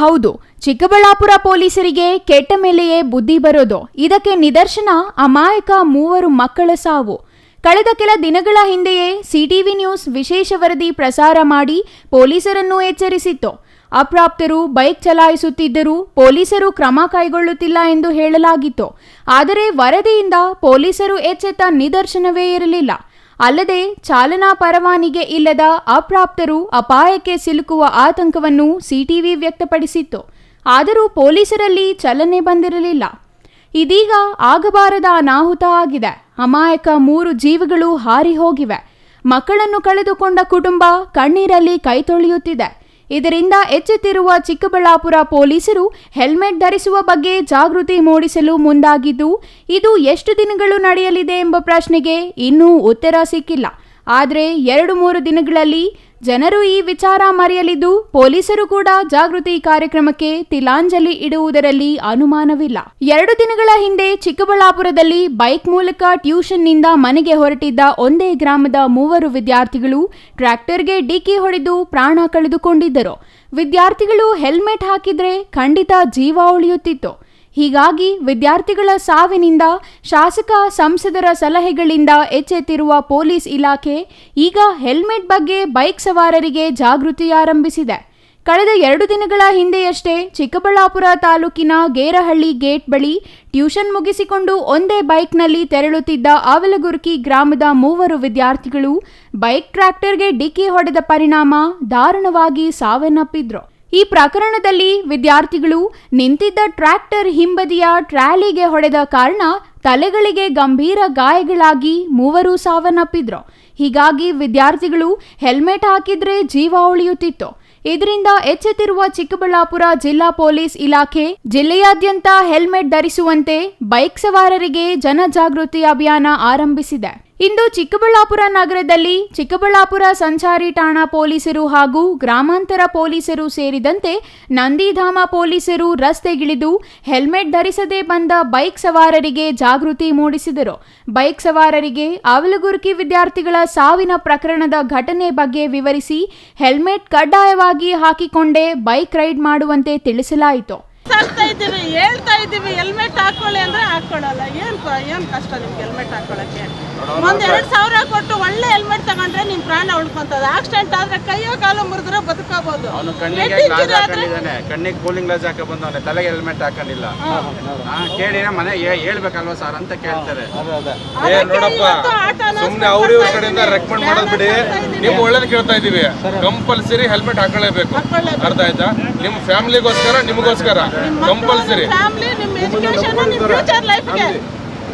ಹೌದು, ಚಿಕ್ಕಬಳ್ಳಾಪುರ ಪೊಲೀಸರಿಗೆ ಕೆಟ್ಟ ಮೇಲೆಯೇ ಬುದ್ಧಿ ಬರೋದು. ಇದಕ್ಕೆ ನಿದರ್ಶನ ಅಮಾಯಕ ಮೂವರು ಮಕ್ಕಳ ಸಾವು. ಕಳೆದ ಕೆಲ ದಿನಗಳ ಹಿಂದೆಯೇ ಸಿಟಿವಿ ನ್ಯೂಸ್ ವಿಶೇಷ ವರದಿ ಪ್ರಸಾರ ಮಾಡಿ ಪೊಲೀಸರನ್ನು ಎಚ್ಚರಿಸಿತ್ತು. ಅಪ್ರಾಪ್ತರು ಬೈಕ್ ಚಲಾಯಿಸುತ್ತಿದ್ದರೂ ಪೊಲೀಸರು ಕ್ರಮ ಕೈಗೊಳ್ಳುತ್ತಿಲ್ಲ ಎಂದು ಹೇಳಲಾಗಿತ್ತು. ಆದರೆ ವರದಿಯಿಂದ ಪೊಲೀಸರು ಎಚ್ಚೆತ್ತ ನಿದರ್ಶನವೇ ಇರಲಿಲ್ಲ. ಅಲ್ಲದೆ ಚಾಲನಾ ಪರವಾನಿಗೆ ಇಲ್ಲದ ಅಪ್ರಾಪ್ತರು ಅಪಾಯಕ್ಕೆ ಸಿಲುಕುವ ಆತಂಕವನ್ನು ಸಿಟಿವಿ ವ್ಯಕ್ತಪಡಿಸಿತ್ತು. ಆದರೂ ಪೊಲೀಸರಲ್ಲಿ ಚಲನೆ ಬಂದಿರಲಿಲ್ಲ. ಇದೀಗ ಆಗಬಾರದ ಅನಾಹುತ ಆಗಿದೆ. ಅಮಾಯಕ ಮೂರು ಜೀವಗಳು ಹಾರಿ ಹೋಗಿವೆ. ಮಕ್ಕಳನ್ನು ಕಳೆದುಕೊಂಡ ಕುಟುಂಬ ಕಣ್ಣೀರಲ್ಲಿ ಕೈ ತೊಳೆಯುತ್ತಿದೆ. ಇದರಿಂದ ಎಚ್ಚೆತ್ತಿರುವ ಚಿಕ್ಕಬಳ್ಳಾಪುರ ಪೊಲೀಸರು ಹೆಲ್ಮೆಟ್ ಧರಿಸುವ ಬಗ್ಗೆ ಜಾಗೃತಿ ಮೂಡಿಸಲು ಮುಂದಾಗಿದ್ದು, ಇದು ಎಷ್ಟು ದಿನಗಳು ನಡೆಯಲಿದೆ ಎಂಬ ಪ್ರಶ್ನೆಗೆ ಇನ್ನೂ ಉತ್ತರ ಸಿಕ್ಕಿಲ್ಲ. ಆದರೆ ಎರಡು ಮೂರು ದಿನಗಳಲ್ಲಿ ಜನರು ಈ ವಿಚಾರ ಮರೆಯಲಿದ್ದು ಪೊಲೀಸರು ಕೂಡ ಜಾಗೃತಿ ಕಾರ್ಯಕ್ರಮಕ್ಕೆ ತಿಲಾಂಜಲಿ ಇಡುವುದರಲ್ಲಿ ಅನುಮಾನವಿಲ್ಲ. ಎರಡು ದಿನಗಳ ಹಿಂದೆ ಚಿಕ್ಕಬಳ್ಳಾಪುರದಲ್ಲಿ ಬೈಕ್ ಮೂಲಕ ಟ್ಯೂಷನ್ನಿಂದ ಮನೆಗೆ ಹೊರಟಿದ್ದ ಒಂದೇ ಗ್ರಾಮದ ಮೂವರು ವಿದ್ಯಾರ್ಥಿಗಳು ಟ್ರ್ಯಾಕ್ಟರ್ಗೆ ಡಿಕ್ಕಿ ಹೊಡೆದು ಪ್ರಾಣ ಕಳೆದುಕೊಂಡಿದ್ದರು. ವಿದ್ಯಾರ್ಥಿಗಳು ಹೆಲ್ಮೆಟ್ ಹಾಕಿದ್ರೆ ಖಂಡಿತ ಜೀವ ಉಳಿಯುತ್ತಿತ್ತು. ಹೀಗಾಗಿ ವಿದ್ಯಾರ್ಥಿಗಳ ಸಾವಿನಿಂದ ಶಾಸಕ ಸಂಸದರ ಸಲಹೆಗಳಿಂದ ಎಚ್ಚೆತ್ತಿರುವ ಪೊಲೀಸ್ ಇಲಾಖೆ ಈಗ ಹೆಲ್ಮೆಟ್ ಬಗ್ಗೆ ಬೈಕ್ ಸವಾರರಿಗೆ ಜಾಗೃತಿ ಆರಂಭಿಸಿದೆ. ಕಳೆದ ಎರಡು ದಿನಗಳ ಹಿಂದೆಯಷ್ಟೇ ಚಿಕ್ಕಬಳ್ಳಾಪುರ ತಾಲೂಕಿನ ಗೇರಹಳ್ಳಿ ಗೇಟ್ ಬಳಿ ಟ್ಯೂಷನ್ ಮುಗಿಸಿಕೊಂಡು ಒಂದೇ ಬೈಕ್ನಲ್ಲಿ ತೆರಳುತ್ತಿದ್ದ ಆವಲಗುರ್ಕಿ ಗ್ರಾಮದ ಮೂವರು ವಿದ್ಯಾರ್ಥಿಗಳು ಬೈಕ್ ಟ್ರ್ಯಾಕ್ಟರ್ಗೆ ಡಿಕ್ಕಿ ಹೊಡೆದ ಪರಿಣಾಮ ದಾರುಣವಾಗಿ ಸಾವನ್ನಪ್ಪಿದ್ರು. ಈ ಪ್ರಕರಣದಲ್ಲಿ ವಿದ್ಯಾರ್ಥಿಗಳು ನಿಂತಿದ್ದ ಟ್ರ್ಯಾಕ್ಟರ್ ಹಿಂಬದಿಯ ಟ್ರ್ಯಾಲಿಗೆ ಹೊಡೆದ ಕಾರಣ ತಲೆಗಳಿಗೆ ಗಂಭೀರ ಗಾಯಗಳಾಗಿ ಮೂವರು ಸಾವನ್ನಪ್ಪಿದ್ರು. ಹೀಗಾಗಿ ವಿದ್ಯಾರ್ಥಿಗಳು ಹೆಲ್ಮೆಟ್ ಹಾಕಿದ್ರೆ ಜೀವ ಉಳಿಯುತ್ತಿತ್ತು. ಇದರಿಂದ ಎಚ್ಚೆತ್ತಿರುವ ಚಿಕ್ಕಬಳ್ಳಾಪುರ ಜಿಲ್ಲಾ ಪೊಲೀಸ್ ಇಲಾಖೆ ಜಿಲ್ಲೆಯಾದ್ಯಂತ ಹೆಲ್ಮೆಟ್ ಧರಿಸುವಂತೆ ಬೈಕ್ ಸವಾರರಿಗೆ ಜನಜಾಗೃತಿ ಅಭಿಯಾನ ಆರಂಭಿಸಿದೆ. ಇಂದು ಚಿಕ್ಕಬಳ್ಳಾಪುರ ನಗರದಲ್ಲಿ ಚಿಕ್ಕಬಳ್ಳಾಪುರ ಸಂಚಾರಿ ಠಾಣಾ ಪೊಲೀಸರು ಹಾಗೂ ಗ್ರಾಮಾಂತರ ಪೊಲೀಸರು ಸೇರಿದಂತೆ ನಂದಿಧಾಮ ಪೊಲೀಸರು ರಸ್ತೆಗಿಳಿದು ಹೆಲ್ಮೆಟ್ ಧರಿಸದೆ ಬಂದ ಬೈಕ್ ಸವಾರರಿಗೆ ಜಾಗೃತಿ ಮೂಡಿಸಿದರು. ಬೈಕ್ ಸವಾರರಿಗೆ ಅವಲಗುರ್ಕಿ ವಿದ್ಯಾರ್ಥಿಗಳ ಸಾವಿನ ಪ್ರಕರಣದ ಘಟನೆ ಬಗ್ಗೆ ವಿವರಿಸಿ ಹೆಲ್ಮೆಟ್ ಕಡ್ಡಾಯವಾಗಿ ಹಾಕಿಕೊಂಡೇ ಬೈಕ್ ರೈಡ್ ಮಾಡುವಂತೆ ತಿಳಿಸಲಾಯಿತು. ಹೇಳ್ತಾ ಇದ್ದೀವಿ, ಹೆಲ್ಮೆಟ್ ಹಾಕೊಳ್ಳಿ ಅಂದ್ರೆ ಹಾಕೊಳ್ಳಲ್ಲ. ಏನ್ ಏನ್ ಕಷ್ಟ ನಿಮ್ಗೆ ಹೆಲ್ಮೆಟ್ ಹಾಕೊಳ್ಳಕ್ಕೆ? ಒಂದ್ ಎರಡ್ ಸಾವಿರ ಕೊಟ್ಟು ಒಳ್ಳೆ ಹೆಲ್ಮೆಟ್ ತಗೊಂಡ್ರೆ ನಿಮ್ ಪ್ರಾಣ ಉಳ್ಕೊಂತದ. ಆಕ್ಸಿಡೆಂಟ್ ಆದ್ರೆ ಕೈಯೋ ಕಾಲು ಮುರಿದ್ರೆ ಬದುಕೋಬಹುದು ಅವನು ಕಣ್ಣಿಗೆ ಗ್ಲಾಸ್ ಹಾಕೊಂಡಿದ್ದಾನೆ. ಕಣ್ಣಿಗೆ ಕೂಲಿಂಗ್ ಗ್ಲಾಸ್ ಹಾಕ ಬಂದವನೆ ತಲೆಗೆ ಹೆಲ್ಮೆಟ್ ಹಾಕೊಂಡಿಲ್ಲ. ಕೇಳಿನ ಕೇಳಿ ಮನೆ ಹೇಳ್ಬೇಕಲ್ವಾ ಸರ್ ಅಂತ ಕೇಳ್ತಾರೆ. ಏ ನೋಡಪ್ಪ ಸುಮ್ನೆ ಅವ್ರ ಇವ್ರ ಕಡೆಯಿಂದ ರೆಕಮೆಂಡ್ ಮಾಡೋದ್ ಬಿಡಿ. ನೀವು ಒಳ್ಳೇದ್ ಕೇಳ್ತಾ ಇದೀವಿ ಕಂಪಲ್ಸರಿ ಹೆಲ್ಮೆಟ್ ಹಾಕೊಳ್ಳೇಬೇಕು. ಅರ್ಥ ಆಯ್ತಾ? ನಿಮ್ ಫ್ಯಾಮಿಲಿಗೋಸ್ಕರ ನಿಮಗೋಸ್ಕರ? ಕಂಪಲ್ಸರಿ. ಫ್ಯಾಮಿಲಿ ನಿಮ್ ಎಜುಕೇಶನ್ ಫ್ಯೂಚರ್ ಲೈಫ್ಗೆ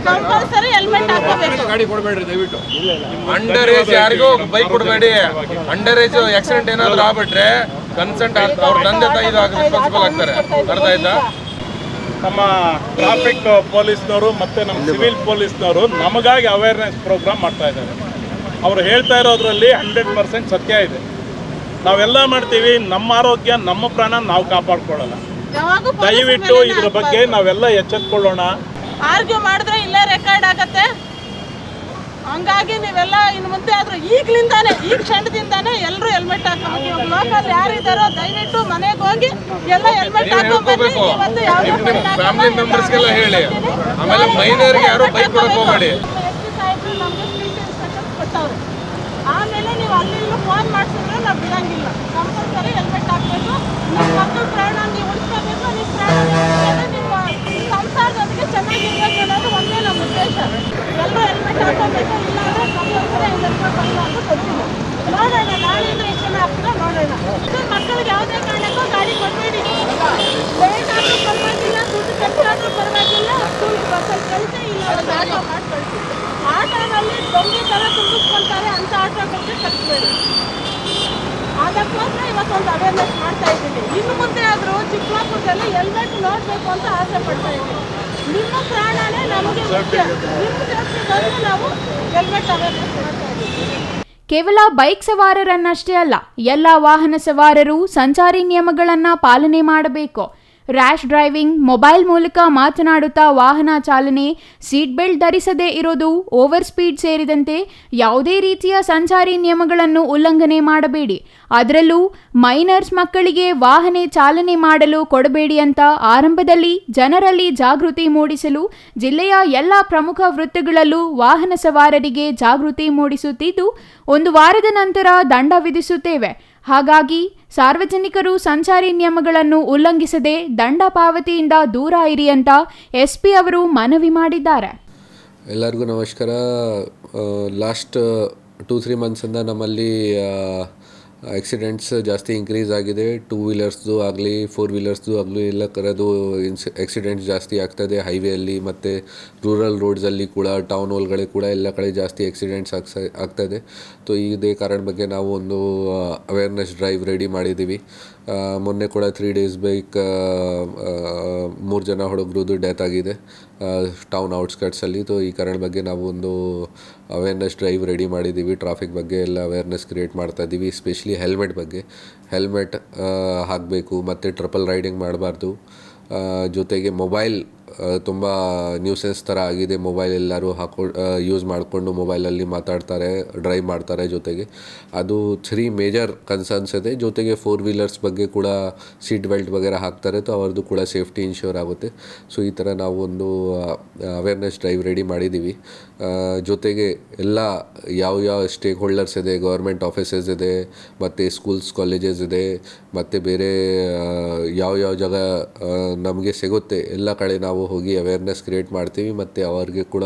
ಕಂಪಲ್ಸರಿ ಹೆಲ್ಮೆಟ್ ಹಾಕೋಬೇಕು. ಗಾಡಿ ಕೊಡಬೇಡ್ರಿ ದಯವಿಟ್ಟು. ಅಂಡರ್ ಏಜ್ ಯಾರಿಗೂ ಬೈಕ್ ಕೊಡಬೇಡಿ. ಅಂಡರ್ ಏಜ್ ಆಕ್ಸಿಡೆಂಟ್ ಏನಾದ್ರು ಆಗ್ಬಿಟ್ರೆ ಕನ್ಸೆಂಟ್ ಅವ್ರ ತಂದೆ ತಾಯಿ ರೆಸ್ಪಾನ್ಸಿಬಲ್ ಆಗ್ತಾರೆ. ಅರ್ಥ ಆಯ್ತಾ? ನಮ್ಮ ಟ್ರಾಫಿಕ್ ಪೊಲೀಸ್ನವರು ಮತ್ತು ನಮ್ಮ ಸಿವಿಲ್ ಪೊಲೀಸ್ನವರು ನಮಗಾಗಿ ಅವೇರ್ನೆಸ್ ಪ್ರೋಗ್ರಾಮ್ ಮಾಡ್ತಾ ಇದ್ದಾರೆ. ಅವರು ಹೇಳ್ತಾ ಇರೋದ್ರಲ್ಲಿ ಹಂಡ್ರೆಡ್ ಪರ್ಸೆಂಟ್ ಸತ್ಯ ಇದೆ. ನಾವೆಲ್ಲ ಮಾಡ್ತೀವಿ ನಮ್ಮ ಆರೋಗ್ಯ ನಮ್ಮ ಪ್ರಾಣ ನಾವು ಕಾಪಾಡ್ಕೊಳ್ಳಲ್ಲ. ದಯವಿಟ್ಟು ಇದ್ರ ಬಗ್ಗೆ ನಾವೆಲ್ಲ ಎಚ್ಚೆತ್ಕೊಳ್ಳೋಣ. ಆರ್ಗ್ಯೂ ಮಾಡಿದ್ರೆ ಇಲ್ಲೇ ರೆಕಾರ್ಡ್ ಆಗತ್ತೆ. ಹಂಗಾಗಿ ನೀವೆಲ್ಲ ಇನ್ನು ಮುಂದೆ ಆದರೂ ಈಗ್ಲಿಂದಾನೆ ಈ ಕ್ಷಣದಿಂದಾನೆ ಎಲ್ಲರೂ ಹೆಲ್ಮೆಟ್ ಹಾಕೋಬೇಕು ಲೋಕಲ್ ಯಾರಿದ್ದಾರೋ ದಯವಿಟ್ಟು ಮನೆಗೆ ಹೋಗಿ ಎಲ್ಲ ಹೆಲ್ಮೆಟ್. ಮೆಂಬರ್ಸ್ಗೆಲ್ಲ ಹೇಳಿ. ಆಮೇಲೆ ಮೈನರ್ಗೆ ಯಾರು ಬೈಕ್? ಹೋಗಬೇಡಿ. ಆಮೇಲೆ ನೀವು ಅಲ್ಲಿ ಫೋನ್ ಮಾಡಿಸಿದ್ರೆ ನಾವು ಬಿಡಂಗಿಲ್ಲ. ಕಂಪಲ್ಸರಿ ಹೆಲ್ಮೆಟ್ ಹಾಕ್ಬೇಕು. ನಿಮ್ಮ ಮಕ್ಕಳ ಪ್ರಯಾಣ ನೀವು ಉಳಿಸ್ಕೋಬೇಕು. ನಿಮ್ಮ ಪ್ರಾಣ ಉಳಿಸ್ಕೊಂಡ್ರೆ ನಿಮ್ಮ ಸಂಸಾರದೊಂದಿಗೆ ಚೆನ್ನಾಗಿರ್ಬೇಕು ಅನ್ನೋದು ಒಂದೇ ನಮ್ಮ ಉದ್ದೇಶ. ಎಲ್ಲರೂ ಹೆಲ್ಮೆಟ್ ಹಾಕೋಬೇಕು ಇಲ್ಲಾಂದ್ರೆ ಕಂಪಲ್ಸರಿ ಹೆಲ್ಮೆಟ್ ಬರಲ್ಲ ಅಂತ ಎಷ್ಟು ಜನ ಆಗ್ತದೆ, ನೋಡೋಣ. ಮಕ್ಕಳಿಗೆ ಯಾವುದೇ ಕಾರಣಕ್ಕೂ ಗಾಡಿ ಕೊಡಬೇಡಿ. ಲೇಟ್ ಆದ್ರೂ ಪರವಾಗಿಲ್ಲ, ದುಡ್ಡು ಖರ್ಚಾದ್ರೂ ಪರವಾಗಿಲ್ಲ ಸ್ಕೂಲ್ ಬಸ್ಸಲ್ಲಿ ಇಲ್ಲ, ಒಂದು ಆಟೋ ಮಾಡಿ ಕಳಿಸಿ ಆಟೋನಲ್ಲಿ ದೊಂಗೆ ಥರ ತುಂಬಿಸ್ಕೊಳ್ತಾರೆ, ಅಂತ ಆಟೋಗಳಿಗೆ ಕಳಿಸ್ಬೇಡಿ ಅದಕ್ಕೋಸ್ಕರ ಇವತ್ತೊಂದು ಅವೇರ್ನೆಸ್ ಮಾಡ್ತಾ ಇದ್ದೀನಿ. ಇನ್ನು ಮುಂದೆ ಆದರೂ ಚಿಕ್ಕಮಕ್ಕಳಲ್ಲಿ ಹೆಲ್ಮೆಟ್ ನೋಡಬೇಕು ಅಂತ ಆಸೆ ಪಡ್ತಾ ಇದ್ದೀನಿ. ನಿಮ್ಮ ಪ್ರಾಣನೇ ನಮಗೆ ಮುಖ್ಯ. ನಿಮ್ಮ ಸೇಫ್ಟಿಗೋಸ್ಕರ ನಾವು ಹೆಲ್ಮೆಟ್ ಅವೇರ್ನೆಸ್ ಇದ್ದೀವಿ. ಕೇವಲ ಬೈಕ್ ಸವಾರರನ್ನಷ್ಟೇ ಅಲ್ಲ, ಎಲ್ಲ ವಾಹನ ಸವಾರರು ಸಂಚಾರಿ ನಿಯಮಗಳನ್ನ ಪಾಲನೆ ಮಾಡಬೇಕು. ರ್ಯಾಶ್ ಡ್ರೈವಿಂಗ್, ಮೊಬೈಲ್ ಮೂಲಕ ಮಾತನಾಡುತ್ತಾ ವಾಹನ ಚಾಲನೆ, ಸೀಟ್ ಬೆಲ್ಟ್ ಧರಿಸದೇ ಇರೋದು, ಓವರ್ ಸ್ಪೀಡ್ ಸೇರಿದಂತೆ ಯಾವುದೇ ರೀತಿಯ ಸಂಚಾರಿ ನಿಯಮಗಳನ್ನು ಉಲ್ಲಂಘನೆ ಮಾಡಬೇಡಿ. ಅದರಲ್ಲೂ ಮೈನರ್ಸ್ ಮಕ್ಕಳಿಗೆ ವಾಹನ ಚಾಲನೆ ಮಾಡಲು ಕೊಡಬೇಡಿ ಅಂತ ಆರಂಭದಲ್ಲಿ ಜನರಲ್ಲಿ ಜಾಗೃತಿ ಮೂಡಿಸಲು ಜಿಲ್ಲೆಯ ಎಲ್ಲ ಪ್ರಮುಖ ವೃತ್ತಗಳಲ್ಲೂ ವಾಹನ ಸವಾರರಿಗೆ ಜಾಗೃತಿ ಮೂಡಿಸುತ್ತಿದ್ದು, ಒಂದು ವಾರದ ನಂತರ ದಂಡ ವಿಧಿಸುತ್ತೇವೆ. ಹಾಗಾಗಿ ಸಾರ್ವಜನಿಕರು ಸಂಚಾರಿ ನಿಯಮಗಳನ್ನು ಉಲ್ಲಂಘಿಸದೆ ದಂಡ ಪಾವತಿಯಿಂದ ದೂರ ಇರಿ ಅಂತ ಎಸ್ಪಿ ಅವರು ಮನವಿ ಮಾಡಿದ್ದಾರೆ. ಎಲ್ಲರಿಗೂ ನಮಸ್ಕಾರ. ಲಾಸ್ಟ್ ಟೂ ತ್ರೀ ಮಂತ್ಸಿಂದ ನಮ್ಮಲ್ಲಿ ಆಕ್ಸಿಡೆಂಟ್ಸ್ ಜಾಸ್ತಿ ಇನ್ಕ್ರೀಸ್ ಆಗಿದೆ. ಟೂ ವೀಲರ್ಸ್ದು ಆಗಲಿ ಫೋರ್ ವೀಲರ್ಸ್ದು ಆಗಲಿ ಎಲ್ಲ ಕರೆದು ಇನ್ಸ್ ಆಕ್ಸಿಡೆಂಟ್ಸ್ ಜಾಸ್ತಿ ಆಗ್ತದೆ. ಹೈವೇಯಲ್ಲಿ ಮತ್ತು ರೂರಲ್ ರೋಡ್ಸಲ್ಲಿ ಕೂಡ ಟೌನ್ ಒಳಗಡೆ ಕೂಡ ಎಲ್ಲ ಕಡೆ ಜಾಸ್ತಿ ಆಕ್ಸಿಡೆಂಟ್ಸ್ ಆಗ್ಸ, ಆಗ್ತದೆ. ಸೊ ಇದೇ ಕಾರಣ ಬಗ್ಗೆ ನಾವು ಒಂದು ಅವೇರ್ನೆಸ್ ಡ್ರೈವ್ ರೆಡಿ ಮಾಡಿದ್ದೀವಿ ಮೊನ್ನೆ ಕೂಡ ತ್ರೀ ಡೇಸ್ ಬೈಕ್ ಮೂರು ಜನ ಹುಡುಗರದ್ದು ಡೆತ್ ಆಗಿದೆ. ಟೌನ್ ಔಟ್ಸ್ಕಟ್ಸಲ್ಲಿ ತೊ ಈ ಕಾರಣ ಬಗ್ಗೆ ನಾವು ಒಂದು ಅವೇರ್ನೆಸ್ ಡ್ರೈವ್ ರೆಡಿ ಮಾಡಿದ್ದೀವಿ ಟ್ರಾಫಿಕ್ ಬಗ್ಗೆ ಎಲ್ಲ ಅವೇರ್ನೆಸ್ ಕ್ರಿಯೇಟ್ ಮಾಡ್ತಾ ಇದ್ದೀವಿ ಸ್ಪೆಷಲಿ ಹೆಲ್ಮೆಟ್ ಬಗ್ಗೆ. ಹೆಲ್ಮೆಟ್ ಹಾಕಬೇಕು. ಮತ್ತು ಟ್ರಿಪಲ್ ರೈಡಿಂಗ್ ಮಾಡಬಾರ್ದು. ಜೊತೆಗೆ ಮೊಬೈಲ್ ತುಂಬ ನ್ಯೂಸೆನ್ಸ್ ಥರ ಆಗಿದೆ. ಮೊಬೈಲ್ ಎಲ್ಲರೂ ಹಾಕೊ ಯೂಸ್ ಮಾಡಿಕೊಂಡು ಮೊಬೈಲಲ್ಲಿ ಮಾತಾಡ್ತಾರೆ ಡ್ರೈವ್ ಮಾಡ್ತಾರೆ ಜೊತೆಗೆ. ಅದು ಥ್ರೀ ಮೇಜರ್ ಕನ್ಸರ್ನ್ಸ್ ಇದೆ. ಜೊತೆಗೆ ಫೋರ್ ವೀಲರ್ಸ್ ಬಗ್ಗೆ ಕೂಡ ಸೀಟ್ ಬೆಲ್ಟ್ ವಗೈರೆ ಹಾಕ್ತಾರೆ. ಸೊ ಅವ್ರದ್ದು ಕೂಡ ಸೇಫ್ಟಿ ಇನ್ಶೂರ್ ಆಗುತ್ತೆ. ಸೊ ಈ ಥರ ನಾವು ಒಂದು ಅವೇರ್ನೆಸ್ ಡ್ರೈವ್ ರೆಡಿ ಮಾಡಿದ್ದೀವಿ. ಜೊತೆಗೆ ಎಲ್ಲ ಯಾವ ಯಾವ ಸ್ಟೇಕ್ ಹೋಲ್ಡರ್ಸ್ ಇದೆ ಗೌರ್ಮೆಂಟ್ ಆಫೀಸಸ್ ಇದೆ, ಮತ್ತು ಸ್ಕೂಲ್ಸ್ ಕಾಲೇಜಸ್ ಇದೆ, ಮತ್ತು ಬೇರೆ ಯಾವ ಯಾವ ಜಾಗ ನಮಗೆ ಸಿಗುತ್ತೆ, ಎಲ್ಲ ಕಡೆ ನಾವು ಹೋಗಿ ಅವೇರ್ನೆಸ್ ಕ್ರಿಯೇಟ್ ಮಾಡ್ತೀವಿ ಮತ್ತು ಅವ್ರಿಗೆ ಕೂಡ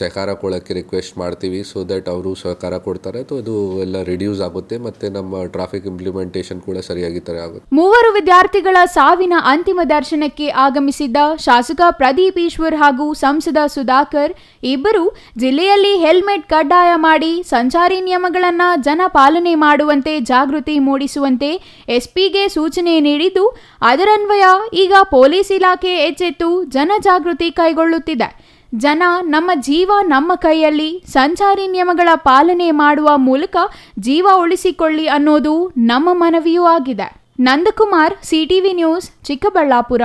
ಸಹಕಾರ ಕೊಡೋಕ್ಕೆ ರಿಕ್ವೆಸ್ಟ್ ಮಾಡ್ತೀವಿ ಸೊ ದಟ್ ಅವರು ಸಹಕಾರ ಕೊಡ್ತಾರೆ. ಸೊ ಇದು ಎಲ್ಲ ರಿಡ್ಯೂಸ್ ಆಗುತ್ತೆ ಮತ್ತು ನಮ್ಮ ಟ್ರಾಫಿಕ್ ಇಂಪ್ಲಿಮೆಂಟೇಷನ್ ಕೂಡ ಸರಿಯಾಗಿ ತರ ಆಗುತ್ತೆ. ಮೂವರು ವಿದ್ಯಾರ್ಥಿಗಳ ಸಾವಿನ ಅಂತಿಮ ದರ್ಶನಕ್ಕೆ ಆಗಮಿಸಿದ್ದ ಶಾಸಕ ಪ್ರದೀಪ್ ಈಶ್ವರ್ ಹಾಗೂ ಸಂಸದ ಸುಧಾಕರ್ ಇಬ್ಬರು ಜಿಲ್ಲೆಯಲ್ಲಿ ಹೆಲ್ಮೆಟ್ ಕಡ್ಡಾಯ ಮಾಡಿ ಸಂಚಾರಿ ನಿಯಮಗಳನ್ನು ಜನ ಪಾಲನೆ ಮಾಡುವಂತೆ ಜಾಗೃತಿ ಮೂಡಿಸುವಂತೆ ಎಸ್ಪಿಗೆ ಸೂಚನೆ ನೀಡಿದ್ದು ಅದರನ್ವಯ ಈಗ ಪೊಲೀಸ್ ಇಲಾಖೆ ಎಚ್ಚೆತ್ತು. ಜನಜಾಗೃತಿ ಕೈಗೊಳ್ಳುತ್ತಿದೆ. ಜನ ನಮ್ಮ ಜೀವ ನಮ್ಮ ಕೈಯಲ್ಲಿ ಸಂಚಾರಿ ನಿಯಮಗಳ ಪಾಲನೆ ಮಾಡುವ ಮೂಲಕ ಜೀವ ಉಳಿಸಿಕೊಳ್ಳಿ ಅನ್ನೋದು ನಮ್ಮ ಮನವಿಯೂ ಆಗಿದೆ. Nandakumar, CTV news, Chikkaballapur.